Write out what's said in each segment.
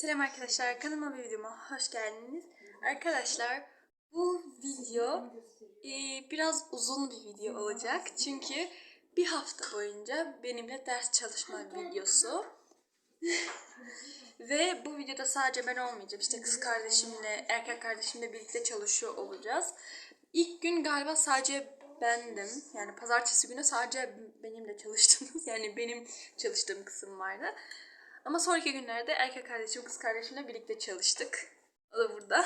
Selam arkadaşlar, kanalıma bir videoma hoş geldiniz. Arkadaşlar, bu video e, biraz uzun bir video olacak. Çünkü bir hafta boyunca benimle ders çalışma videosu. Ve bu videoda sadece ben olmayacağım. İşte kız kardeşimle, erkek kardeşimle birlikte çalışıyor olacağız. İlk gün galiba sadece bendim. Yani pazartesi günü sadece benimle çalıştınız. Yani benim çalıştığım kısım vardı. Ama sonraki günlerde erkek kardeşim, kız kardeşimle birlikte çalıştık. O da burada.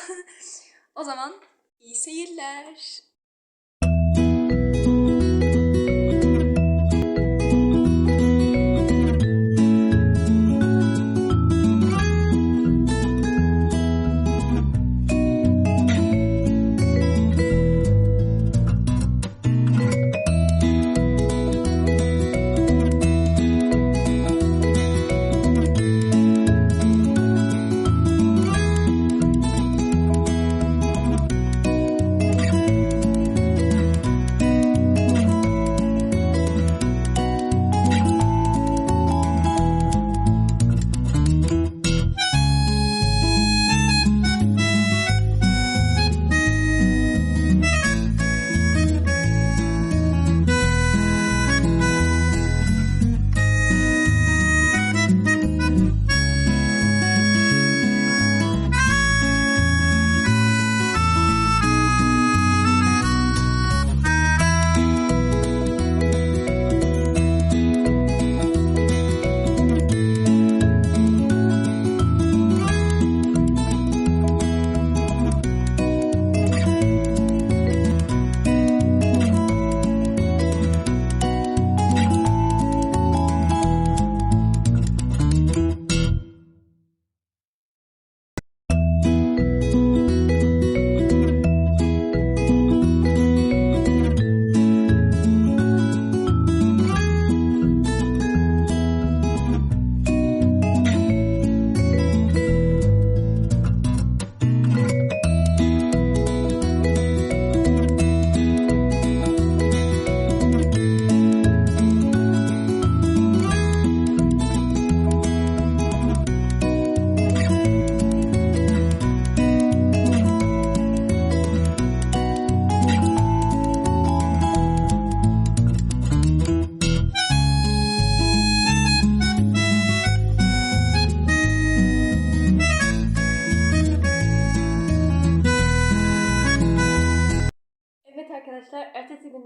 o zaman iyi seyirler.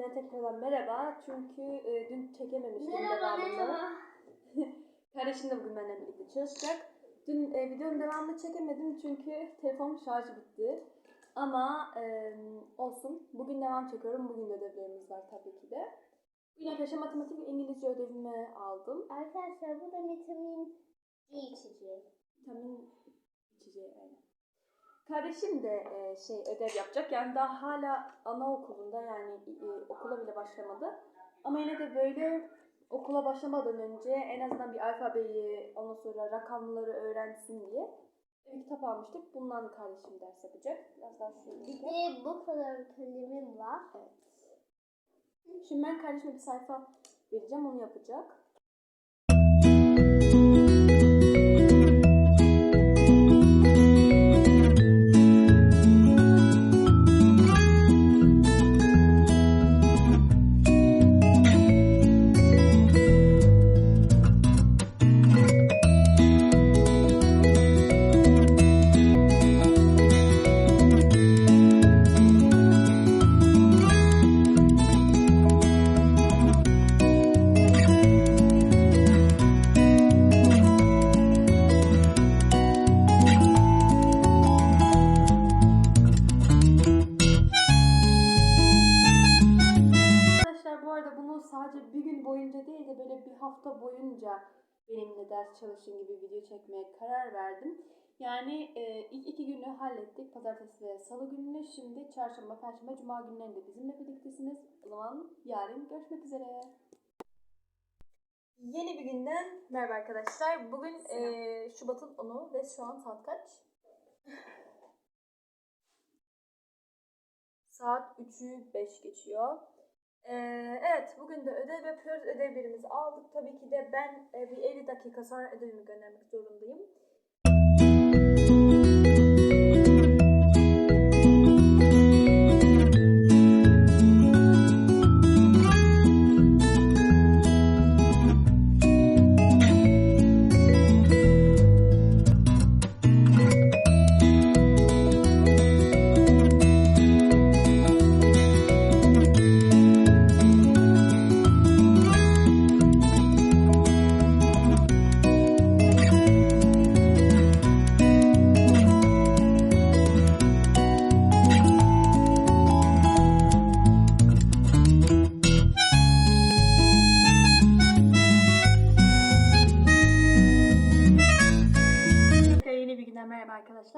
Günden tekrardan merhaba. Çünkü e, dün çekememiştim devamını. Kardeşim de bugün benimle birlikte çalışacak. Dün e, videonun devamını çekemedim çünkü telefonun şarjı bitti. Ama e, olsun. Bugün devam çekiyorum. Bugün de ödevlerimiz var tabii ki de. Bugün arkadaşlar matematik ve İngilizce ödevimi aldım. Arkadaşlar bu da vitamin C içeceği. Vitamin. Kardeşim de e, şey ödev yapacak. Yani daha hala anaokulunda yani e, okula bile başlamadı. Ama yine de böyle okula başlamadan önce en azından bir alfabeyi, ondan sonra rakamları öğrensin diye bir kitap almıştık. Bundan kardeşim ders yapacak. Biraz daha şöyle. Bir de bu kadar kalemim var. Evet. Şimdi ben kardeşime bir sayfa vereceğim. Onu yapacak. Boyunca benimle ders çalışın gibi video çekmeye karar verdim. Yani e, ilk iki günü hallettik. Pazartesi ve salı gününü. Şimdi çarşamba, perşembe, cuma günlerinde bizimle birliktesiniz. O zaman yarın görüşmek üzere. Yeni bir günden merhaba arkadaşlar. Bugün e, Şubat'ın 10'u ve şu an saat kaç? Saat 3'ü 5 geçiyor. Ee, evet, bugün de ödev yapıyoruz. Ödevlerimizi aldık. Tabii ki de ben e, bir 50 dakika sonra ödevimi göndermek zorundayım.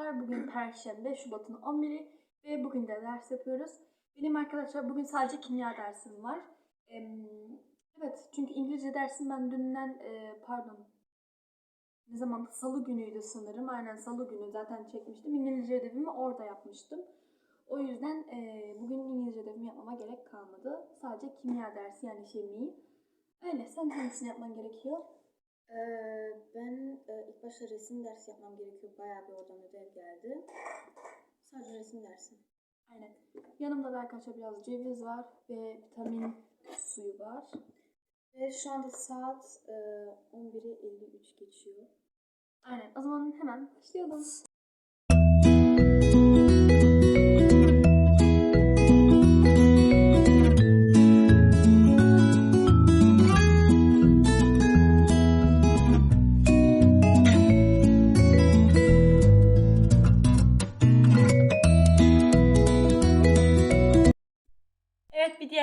Arkadaşlar. Bugün Perşembe, Şubat'ın 11'i ve bugün de ders yapıyoruz. Benim arkadaşlar bugün sadece kimya dersim var. Evet, çünkü İngilizce dersim ben dünden, e, pardon, ne zaman? Salı günüydü sanırım. Aynen Salı günü zaten çekmiştim. İngilizce ödevimi orada yapmıştım. O yüzden e, bugün İngilizce ödevimi yapmama gerek kalmadı. Sadece kimya dersi yani şemi. Öyle, sen hangisini yapman gerekiyor? Ee, ben e, ilk başta resim dersi yapmam gerekiyor. Bayağı bir oradan ödev geldi. Sadece resim dersi. Aynen. Yanımda da arkadaşlar biraz ceviz var ve vitamin suyu var. Ve şu anda saat e, 11'i 53 geçiyor. Aynen. O zaman hemen başlayalım.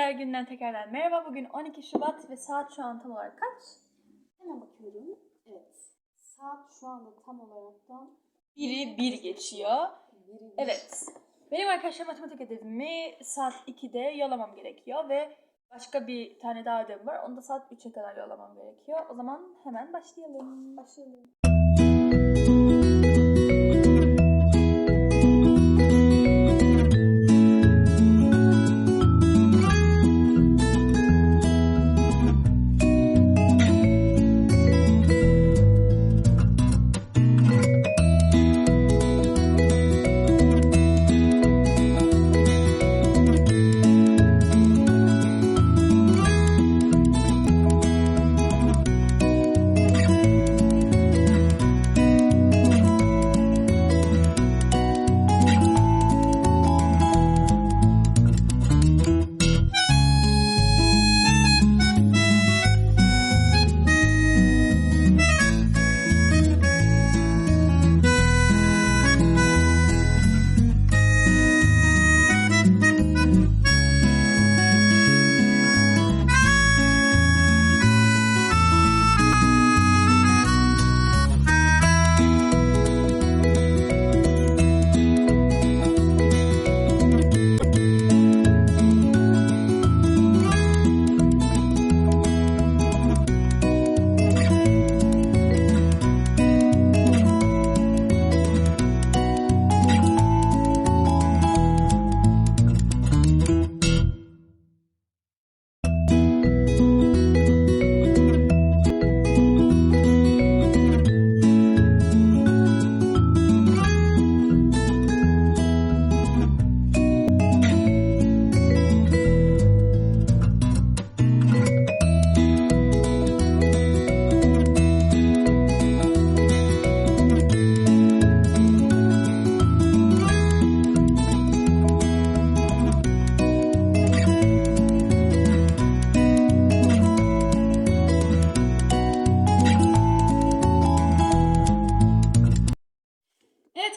Bir diğer günden tekrardan merhaba. Bugün 12 Şubat ve saat şu an tam olarak kaç? Hemen bakıyorum. Evet. Saat şu anda tam olaraktan Biri bir geçiyor. biri Evet. Benim arkadaşlar matematik ödevimi saat 2'de yollamam gerekiyor ve başka bir tane daha ödevim var. Onu da saat 3'e kadar yollamam gerekiyor. O zaman hemen başlayalım. Başlayalım.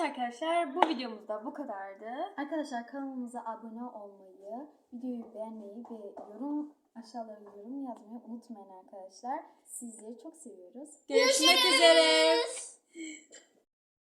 Evet arkadaşlar bu videomuzda bu kadardı. Arkadaşlar kanalımıza abone olmayı, videoyu beğenmeyi ve yorum aşağılara yorum yazmayı unutmayın arkadaşlar. Sizleri çok seviyoruz. Görüşmek üzere.